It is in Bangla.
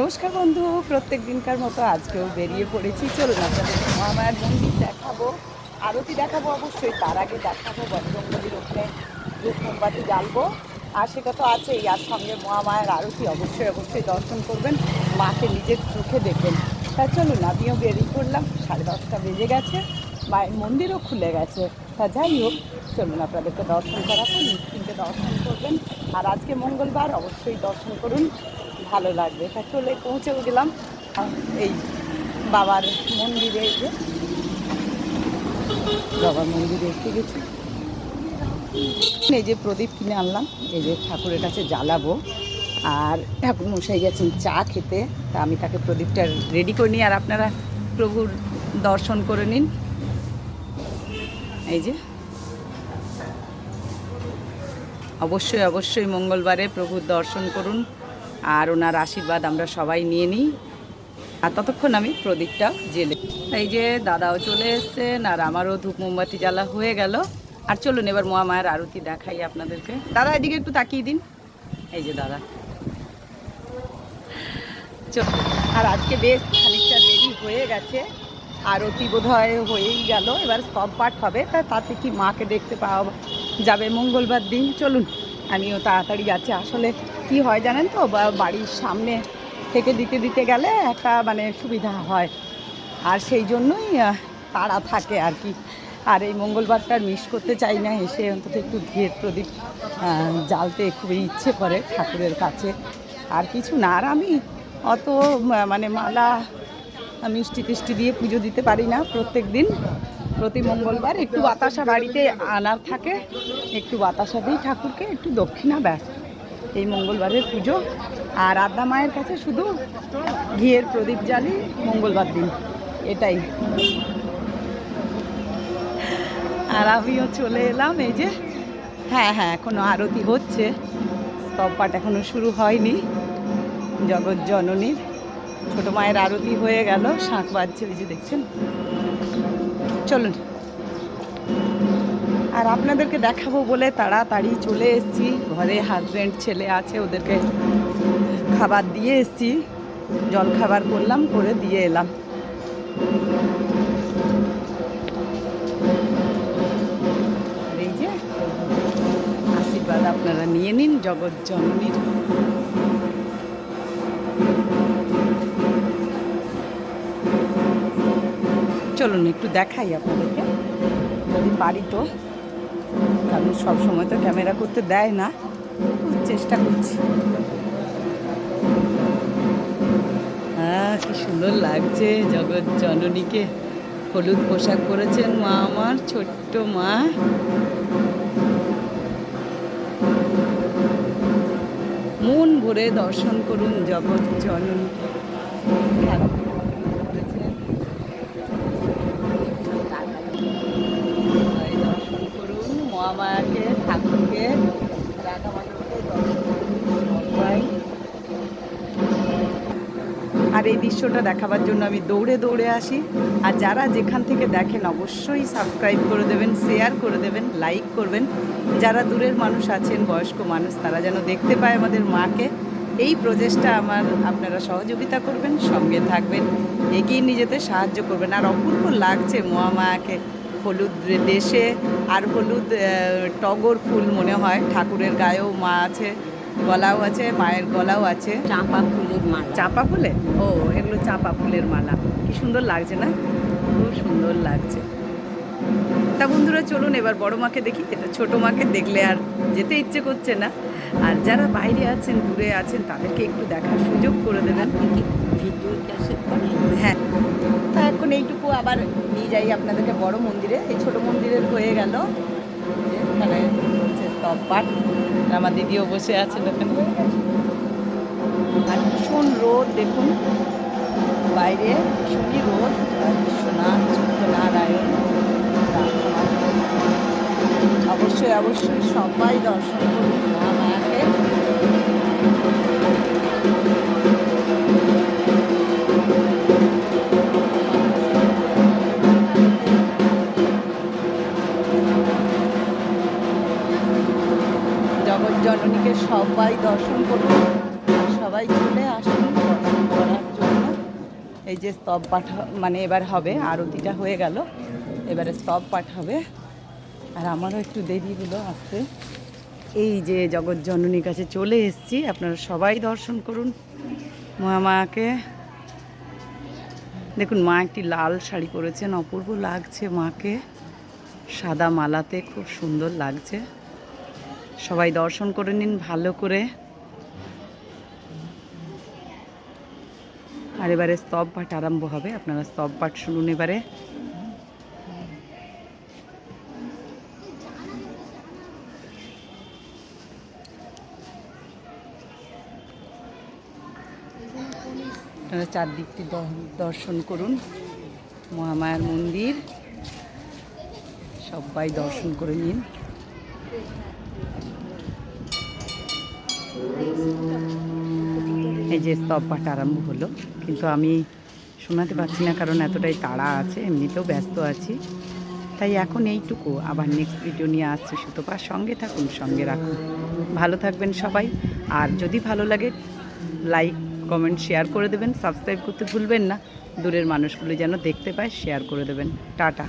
নমস্কার বন্ধু, প্রত্যেক দিনকার মতো আজকেও বেরিয়ে পড়েছি। চলুন আপনাদের মহামায়ার মন্দির দেখাবো। আরতি দেখাবো অবশ্যই, তার আগে দেখাবো বজরঙ্গলির ওখানে ধূপ মোমবাতি জ্বালবো। আর সেটা তো আছেই, আর সঙ্গে মহামায়ার আরতি অবশ্যই অবশ্যই দর্শন করবেন। মাকে নিজের চোখে দেখবেন। তা চলুন, আমিও বেরিয়ে পড়লাম। সাড়ে দশটা বেজে গেছে, মায়ের মন্দিরও খুলে গেছে। তা যাই হোক, চলুন আপনাদেরকে দর্শন করাবো, নিশ্চিন্তে দর্শন করবেন। আর আজকে মঙ্গলবার, অবশ্যই দর্শন করুন। ভালো লাগবে। তা চলে পৌঁছেও গেলাম এই বাবার মন্দিরে যে বাবার মন্দিরে এসে গেছি। এই যে প্রদীপ কিনে আনলাম, এই যে ঠাকুরের কাছে জ্বালাবো। আর ঠাকুর মশাই গেছেন চা খেতে, তা আমি তাকে প্রদীপটা রেডি করে নিই, আর আপনারা প্রভুর দর্শন করে নিন। এই যে। অবশ্যই অবশ্যই মঙ্গলবারে প্রভুর দর্শন করুন। আর ওনার আশীর্বাদ আমরা সবাই নিয়ে নিই। আর ততক্ষণ আমি প্রদীপটা জেলে এই যে দাদাও চলে এসছেন আর আমারও ধূপ মোমবাতি জ্বালা হয়ে গেল। আর চলুন এবার মহামায়ের আরতি দেখাই আপনাদেরকে। দাদা, এদিকে একটু তাকিয়ে দিন। এই যে দাদা। আর আজকে বেশ খানিকটা দেরি হয়ে গেছে। আরতি বোধ হয় হয়েই গেল। এবার সব পাঠ হবে। তা তাতে কি মাকে দেখতে পাওয়া যাবে মঙ্গলবার দিন? চলুন, আমিও তাড়াতাড়ি যাচ্ছি। আসলে কি হয় জানেন তো? বাড়ির সামনে থেকে দিতে দিতে গেলে একটা মানে সুবিধা হয়। আর সেই জন্যই তাড়া থাকে আর কি। আর এই মঙ্গলবারটা মিস করতে চাই না, এসে অন্তত একটু ঘিয়ের প্রদীপ জ্বালতে খুবই ইচ্ছে করে ঠাকুরের কাছে। আর কিছু না, আর আমি অত মানে মালা, মিষ্টি টিষ্টি দিয়ে পুজো দিতে পারি না প্রত্যেক দিন। প্রতি মঙ্গলবার একটু বাতাসা বাড়িতে আনার থাকে। একটু বাতাসা দিই ঠাকুরকে, একটু দক্ষিণা ব্যাস। এই মঙ্গলবারের পুজো। আর আদ্যা মায়ের কাছে শুধু ঘিয়ের প্রদীপ জ্বালি মঙ্গলবার দিন। এটাই। আর আমিও চলে এলাম এই যে। হ্যাঁ হ্যাঁ এখনও আরতি হচ্ছে। স্তব পাঠ এখনও শুরু হয়নি। জগৎ জননীর ছোটো মায়ের আরতি হয়ে গেল। শাঁখ বাজছে ওই যে দেখছেন? চলুন। আর আপনাদেরকে দেখাবো বলে তাড়াতাড়ি চলে এসেছি। ঘরে হাজব্যান্ড ছেলে আছে, ওদেরকে খাবার দিয়ে এসেছি। জল খাবার করলাম, করে দিয়ে এলাম। এই যে, আশীর্বাদ আপনারা নিয়ে নিন, জগৎ জননীর। চলুন, একটু দেখাই আপনাদেরকে। যদি পারি তো। কারণ সব সময় তো ক্যামেরা করতে দেয় না চেষ্টা করছি। হ্যাঁ কি সুন্দর লাগছে, জগৎ জননীকে হলুদ পোশাক পরেছেন মা আমার, ছোট্ট মা। মন ভরে দর্শন করুন জগৎ জননীকে খেলা করেছেন সবাই দর্শন করুন ঠাকুরকে আর এই দৃশ্যটা দেখাবার জন্য আমি দৌড়ে দৌড়ে আসি। আর যারা যেখান থেকে দেখেন, অবশ্যই সাবস্ক্রাইব করে দেবেন শেয়ার করে দেবেন লাইক করবেন। যারা দূরের মানুষ আছেন, বয়স্ক মানুষ, তারা যেন দেখতে পায় আমাদের মাকে। এই প্রচেষ্টা আমার, আপনারা সহযোগিতা করবেন, সঙ্গে থাকবেন, এগিয়ে নিয়ে যেতে সাহায্য করবেন। আর অপূর্ব লাগছে মহামায়াকে হলুদ দেশে আর হলুদ টগর ফুল মনে হয়। ঠাকুরের গায়েও মা আছে গলাও আছে মায়ের গলাও আছে। চাঁপা ফুলের মালা। চাঁপা ফুলে? ও এগুলো চাঁপা ফুলের মালা। কি সুন্দর লাগছে না? খুব সুন্দর লাগছে। তা বন্ধুরা চলুন এবার বড় মাকে দেখি। এটা ছোট মাকে দেখলে আর যেতে ইচ্ছে করছে না। আর যারা বাইরে আছেন দূরে আছেন তাদেরকে একটু দেখার সুযোগ করে দেবেন। ভিডিও হ্যাঁ। এখন এইটুকু আবার নিয়ে যাই আপনাদেরকে বড় মন্দিরে। এই ছোট মন্দিরের হয়ে গেল। এখানে হচ্ছে স্তব পাঠ। আমার দিদিও বসে আছেন ওখানে। আর ভীষণ রোদ, দেখুন। বাইরে ভীষণই রোদ। বিশ্বনাথ, সত্যনারায়ণ। অবশ্যই অবশ্যই সবাই দর্শন সবাই দর্শন করুন সবাই চলে আসুন দর্শন করার জন্য। এই যে স্তব পাঠ মানে এবার হবে, আরতিটা হয়ে গেল, এবারে স্তব পাঠ হবে। আর আমারও একটু দেরি হলো আসতে এই যে জগৎ জননীর কাছে চলে এসেছি, আপনারা সবাই দর্শন করুন। মহামাকে দেখুন, মা একটি লাল শাড়ি পরেছেন, অপূর্ব লাগছে মাকে। সাদা মালাতে খুব সুন্দর লাগছে। সবাই দর্শন করে নিন, ভালো করে। আর এবারে স্তব পাঠ আরম্ভ হবে, আপনারা স্তব পাঠ শুনুন এবারে। আপনারা চারদিকটি দর্শন করুন, মহামায়ার মন্দির, সবাই দর্শন করে নিন। এই যে স্তব পাঠ আরম্ভ হলো, কিন্তু আমি শোনাতে পারছি না কারণ এতটাই তাড়া আছে, এমনিতেও ব্যস্ত আছি। তাই এখন এইটুকু, আবার নেক্সট ভিডিও নিয়ে আসছি সুতপা সঙ্গে থাকুন, সঙ্গে রাখুন। ভালো থাকবেন সবাই, আর যদি ভালো লাগে লাইক কমেন্ট শেয়ার করে দেবেন। সাবস্ক্রাইব করতে ভুলবেন না। দূরের মানুষগুলো যেন দেখতে পায় শেয়ার করে দেবেন। টাটা।